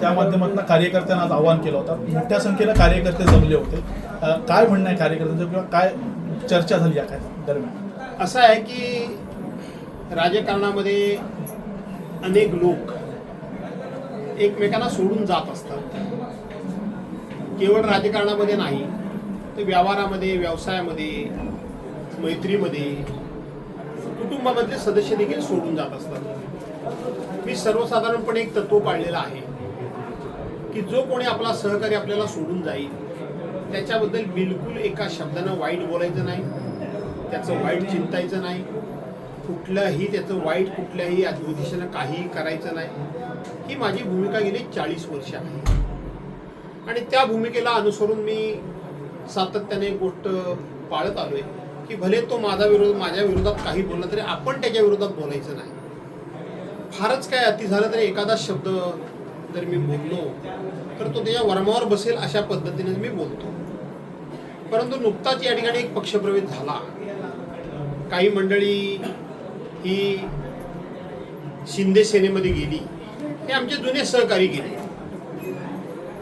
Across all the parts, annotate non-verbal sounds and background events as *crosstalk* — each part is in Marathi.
त्या माध्यमातून कार्यकर्त्यांना आज आवाहन केलं होतं. मोठ्या संख्येनं कार्यकर्ते जमले होते. काय म्हणणं आहे कार्यकर्त्यांचं किंवा काय चर्चा झाली या काय दरम्यान? असं आहे की राजकारणामध्ये अनेक लोक एकमेकांना सोडून जात असतात. केवळ राजकारणामध्ये नाही तर व्यवहारामध्ये व्यवसायामध्ये मैत्रीमध्ये कुटुंबामधले सदस्य देखील सोडून जात असतात. मी सर्वसाधारणपणे एक तत्व पाळलेलं आहे. की जो कोणी आपला सहकारी आपल्याला सोडून जाईल त्याच्याबद्दल बिलकुल एका शब्दानं वाईट बोलायचं नाही त्याचं वाईट चिंतायचं नाही कुठलंही त्याचं वाईट कुठल्याही उद्देशानं काहीही करायचं नाही. ही माझी भूमिका गेली चाळीस वर्ष आहे. आणि त्या भूमिकेला अनुसरून मी सातत्याने एक गोष्ट पाळत आलो आहे की भले तो माझा विरोध माझ्या विरोधात काही बोलला तरी आपण त्याच्या विरोधात बोलायचं नाही. फारच काय अति झालं तरी एखादा शब्द जर मी बोललो तर तो त्याच्या वर्मावर बसेल अशा पद्धतीने मी बोलतो. परंतु नुकताच या ठिकाणी एक पक्षप्रवेश झाला. काही मंडळी ही शिंदे सेनेमध्ये गेली. हे आमचे जुने सहकारी गेले.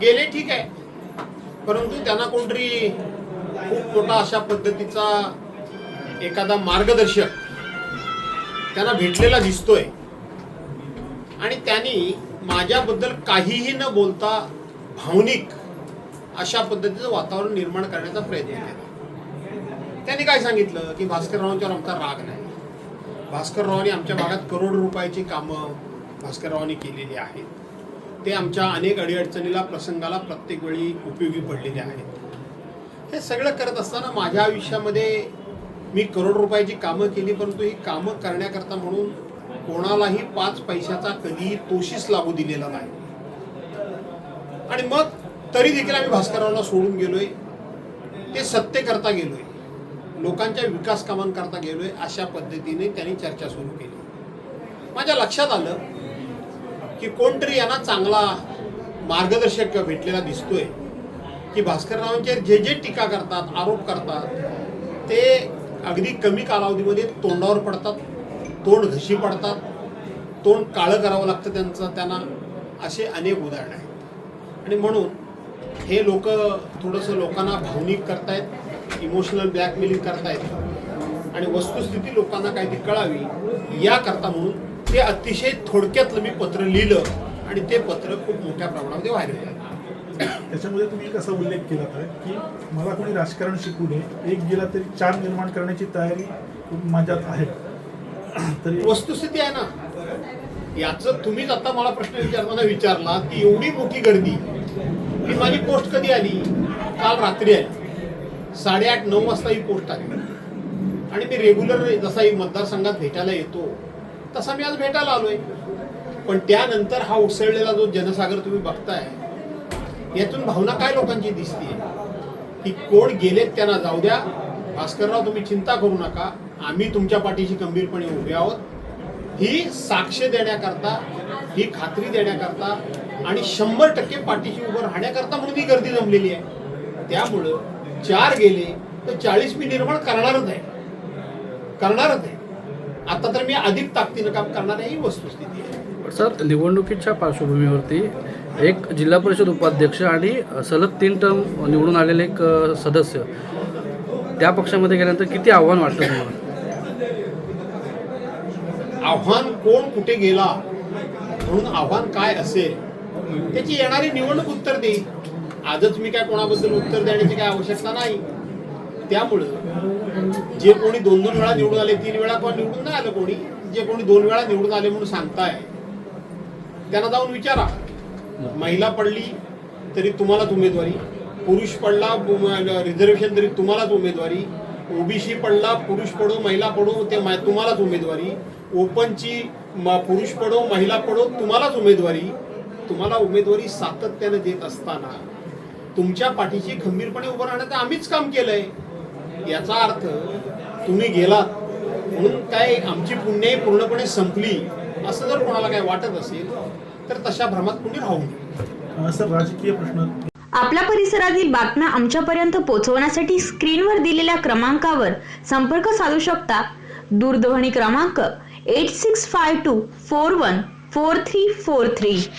गेले ठीक आहे. परंतु त्यांना कोणतरी खूप मोठा अशा पद्धतीचा एखादा मार्गदर्शक त्यांना भेटलेला दिसतोय. आणि त्यांनी माझ्याबद्दल काहीही न बोलता भावनिक अशा पद्धतीचं वातावरण निर्माण करण्याचा प्रयत्न केला. त्यांनी काय सांगितलं? की भास्कररावांच्यावर आमचा राग नाही. भास्कररावांनी आमच्या भागात करोड रुपयाची कामं भास्कररावांनी केलेली आहेत. ते आमच्या अनेक अडीअडचणीला प्रसंगाला प्रत्येक वेळी उपयोगी पडलेले आहेत. हे सगळं करत असताना माझ्या आयुष्यामध्ये मी करोड रुपयाची कामं केली परंतु ही कामं करण्याकरता म्हणून कोणालाही पाच पैशाचा कधीही तोशीच लागू दिलेला नाही. आणि मग तरी देखील आम्ही भास्कररावला सोडून गेलोय. ते सत्य करता गेलोय. लोकांच्या विकास कामांकरता गेलोय अशा पद्धतीने त्यांनी चर्चा सुरू केली. माझ्या लक्षात आलं की कोणतरी यांना चांगला मार्गदर्शक भेटलेला दिसतोय. की भास्कररावांचे जे जे टीका करतात आरोप करतात ते अगदी कमी कालावधीमध्ये तोंडावर पडतात. तोंड घशी पडतात तोंड काळं करावं लागतं त्यांचं त्यांना असे अनेक उदाहरणं आहेत. आणि म्हणून हे लोक थोडंसं लोकांना भावनिक करतायत इमोशनल ब्लॅकमेलिंग करतायत. आणि वस्तुस्थिती लोकांना काहीतरी कळावी याकरता म्हणून ते अतिशय थोडक्यातलं मी पत्र लिहिलं आणि ते पत्र खूप मोठ्या प्रमाणामध्ये व्हायरल झालं. त्याच्यामध्ये तुम्ही एक असा उल्लेख केला तर की मला कोणी राजकारण शिकू नये एक गेला तरी चार निर्माण करण्याची तयारी माझ्यात आहे. *clears throat* तरी वस्तुस्थिती आहे ना. याचं तुम्हीच आता मला प्रश्न विचारताना विचारला की एवढी मोठी गर्दी ही माझी पोस्ट कधी आली? काल रात्री आली. साडेआठ नऊ वाजता ही पोस्ट आली. आणि मी रेग्युलर जसा ही मतदारसंघात भेटायला येतो तसा मी आज भेटायला आलोय. पण त्यानंतर हा उसळलेला जो जनसागर तुम्ही बघताय यातून भावना काय लोकांची दिसते की कोण गेलेत त्यांना जाऊ द्या. भास्करराव तुम्ही चिंता करू नका. आम्ही तुमच्या पाठीशी गंभीरपणे उभे आहोत. ही साक्ष देण्याकरता ही खात्री देण्याकरता आणि शंभर टक्के पाठीशी उभं राहण्याकरता म्हणून ही गर्दी जमलेली आहे. त्यामुळं चार गेले तर चाळीस मी निर्माण करणारच आहे. करणारच आहे. आता तर मी अधिक ताकदीनं काम करणार आहे ही वस्तुस्थिती आहे. सर निवडणुकीच्या पार्श्वभूमीवरती एक जिल्हा परिषद उपाध्यक्ष आणि सलग तीन टर्म निवडून आलेले एक सदस्य त्या पक्षामध्ये गेल्यानंतर किती आव्हान वाटतं तुम्हाला? आव्हान कोण कुठे गेला? म्हणून आव्हान काय असेल? त्याची येणारी निवडणूक उत्तर देईल आजच मी काय कोणाबद्दल उत्तर देण्याची काय आवश्यकता नाही. त्यामुळं जे कोणी दोन दोन वेळा निवडून आले तीन वेळा कोण निवडून नाही आलं कोणी जे कोणी दोन वेळा निवडून आले म्हणून सांगताय त्यांना जाऊन विचारा. महिला पडली तरी तुम्हालाच उमेदवारी. पुरुष पडला रिझर्वेशन तरी तुम्हालाच उमेदवारी. ओबीसी पडला पुरुष पडो महिला पडो ते मा- तुम्हालाच उमेदवारी. ओपनची म- पुरुष पडो महिला पडो तुम्हालाच उमेदवारी तुम्हाला उमेदवारी सातत्याने देत असताना तुमच्या पाठीशी खंबीरपणे उभं राहण्याचं आम्हीच काम केलंय. याचा अर्थ तुम्ही गेलात म्हणून काय आमची पुण्याही पूर्णपणे संपली असं जर कोणाला काय वाटत असेल तर तशा भ्रमात कुणी राहू नये. अ, सर राजकीय प्रश्न. आपल्या परिसरातील बातम्या आमच्यापर्यंत पोहोचवण्यासाठी स्क्रीनवर दिलेल्या क्रमांकावर संपर्क साधू शकता. दूरध्वनी क्रमांक 8652 414343.